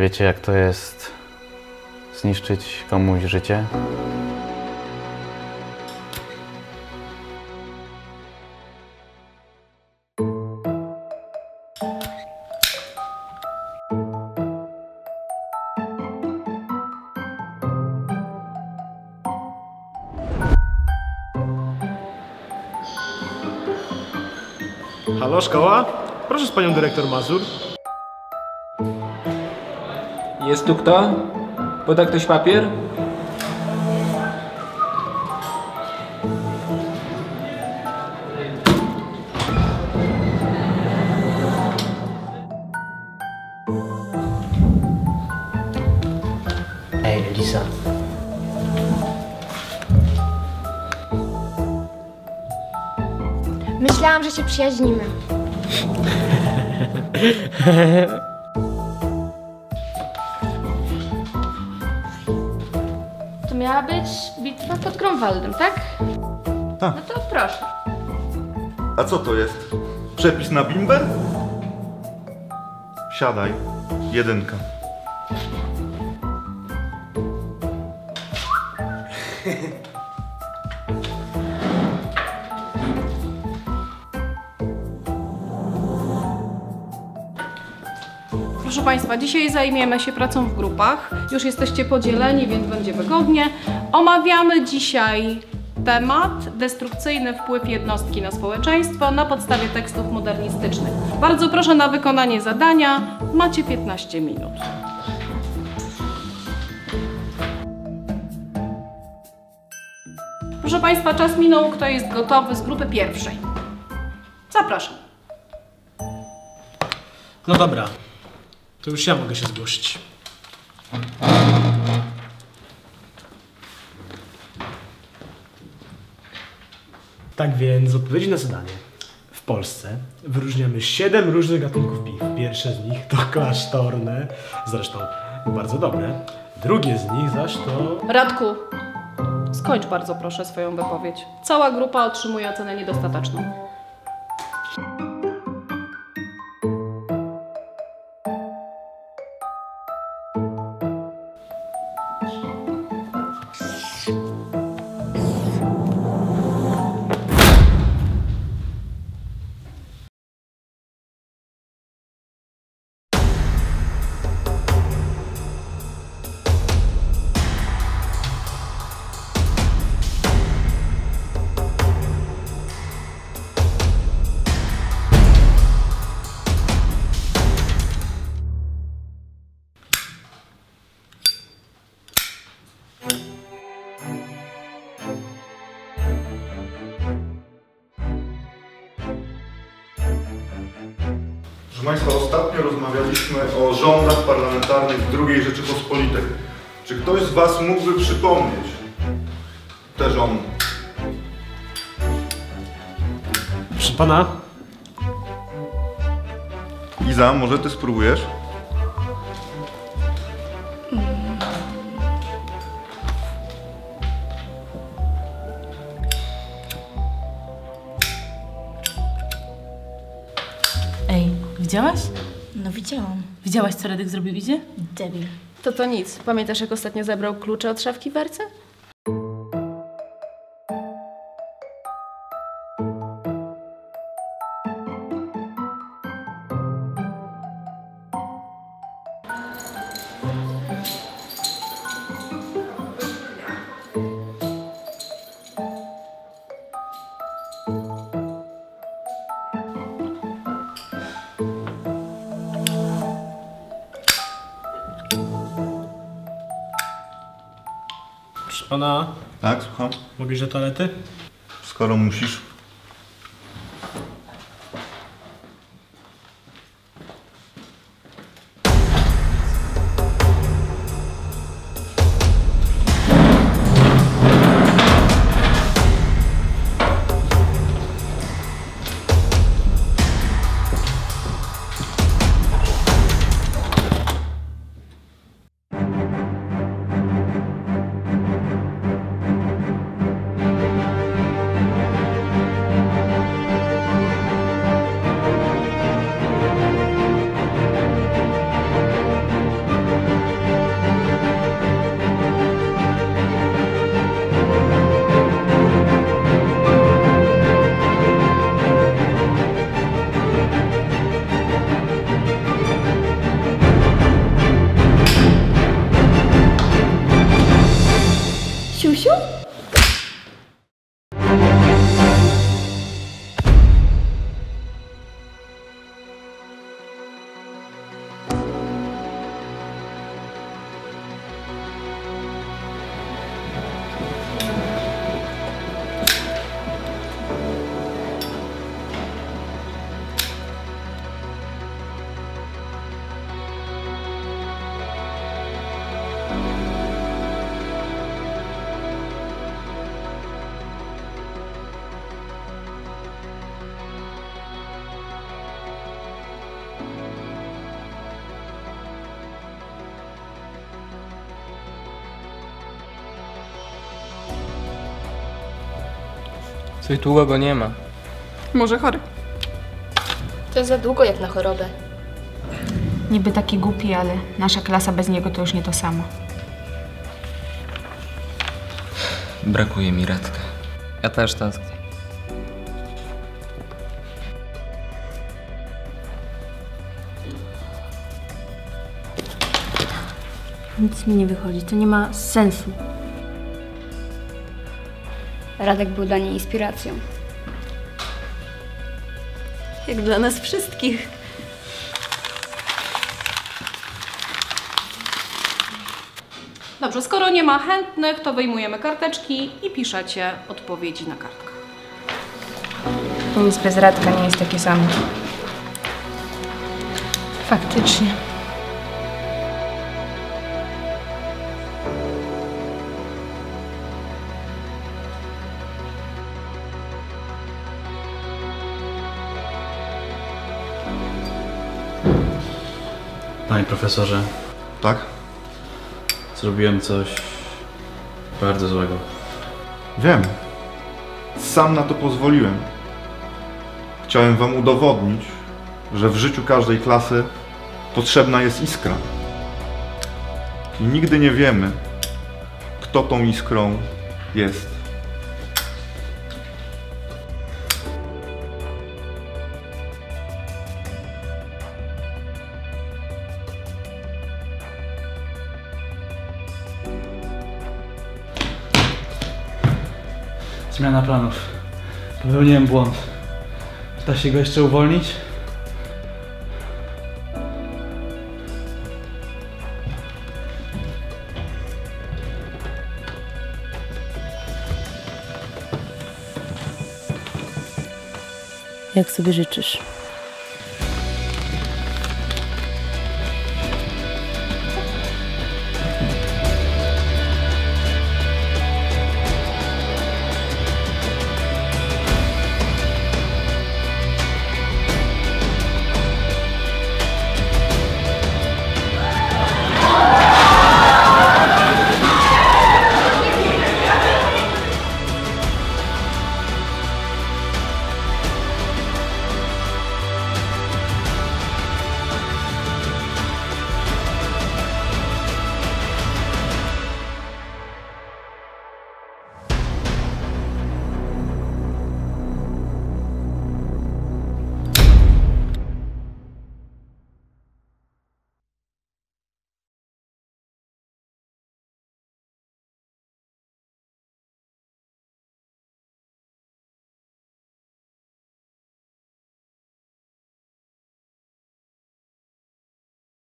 Wiecie, jak to jest zniszczyć komuś życie? Halo, szkoła? Proszę z panią dyrektor Mazur. Jest tu kto? Poda ktoś papier? Ej, Elisa. Myślałam, że się przyjaźnimy. być bitwa pod Grunwaldem, tak? Tak. No to proszę. A co to jest? Przepis na bimber? Siadaj. Jedynka. Proszę Państwa, dzisiaj zajmiemy się pracą w grupach. Już jesteście podzieleni, więc będzie wygodnie. Omawiamy dzisiaj temat destrukcyjny wpływ jednostki na społeczeństwo na podstawie tekstów modernistycznych. Bardzo proszę na wykonanie zadania. Macie 15 minut. Proszę Państwa, czas minął. Kto jest gotowy z grupy pierwszej? Zapraszam. No dobra, to już ja mogę się zgłosić. Tak więc, odpowiedzi na zadanie. W Polsce wyróżniamy 7 różnych gatunków piw. Pierwsze z nich to klasztorne, zresztą bardzo dobre. Drugie z nich zaś to... Radku, skończ bardzo proszę swoją wypowiedź. Cała grupa otrzymuje ocenę niedostateczną. Proszę Państwa, ostatnio rozmawialiśmy o rządach parlamentarnych II Rzeczypospolitej. Czy ktoś z Was mógłby przypomnieć te rządy? Proszę pana, Iza, może Ty spróbujesz? Widziałaś? No widziałam. Widziałaś, co Radek zrobił idzie? Debil. To to nic. Pamiętasz, jak ostatnio zabrał klucze od szafki w Werce? Proszę pana, Tak, słucham. mogę iść do toalety? Skoro musisz. Coś długo go nie ma. Może chory. To za długo jak na chorobę. Niby taki głupi, ale nasza klasa bez niego to już nie to samo. Brakuje mi Radka. Ja też tęsknię. Nic mi nie wychodzi, to nie ma sensu. Radek był dla niej inspiracją. Jak dla nas wszystkich. Dobrze, skoro nie ma chętnych, to wyjmujemy karteczki i piszecie odpowiedzi na kartkach. Nic bez Radka nie jest takie samo. Faktycznie. Panie profesorze, Tak? zrobiłem coś bardzo złego. Wiem. Sam na to pozwoliłem. Chciałem wam udowodnić, że w życiu każdej klasy potrzebna jest iskra. I nigdy nie wiemy, kto tą iskrą jest. Zmiana planów. Popełniłem błąd. Da się go jeszcze uwolnić? Jak sobie życzysz.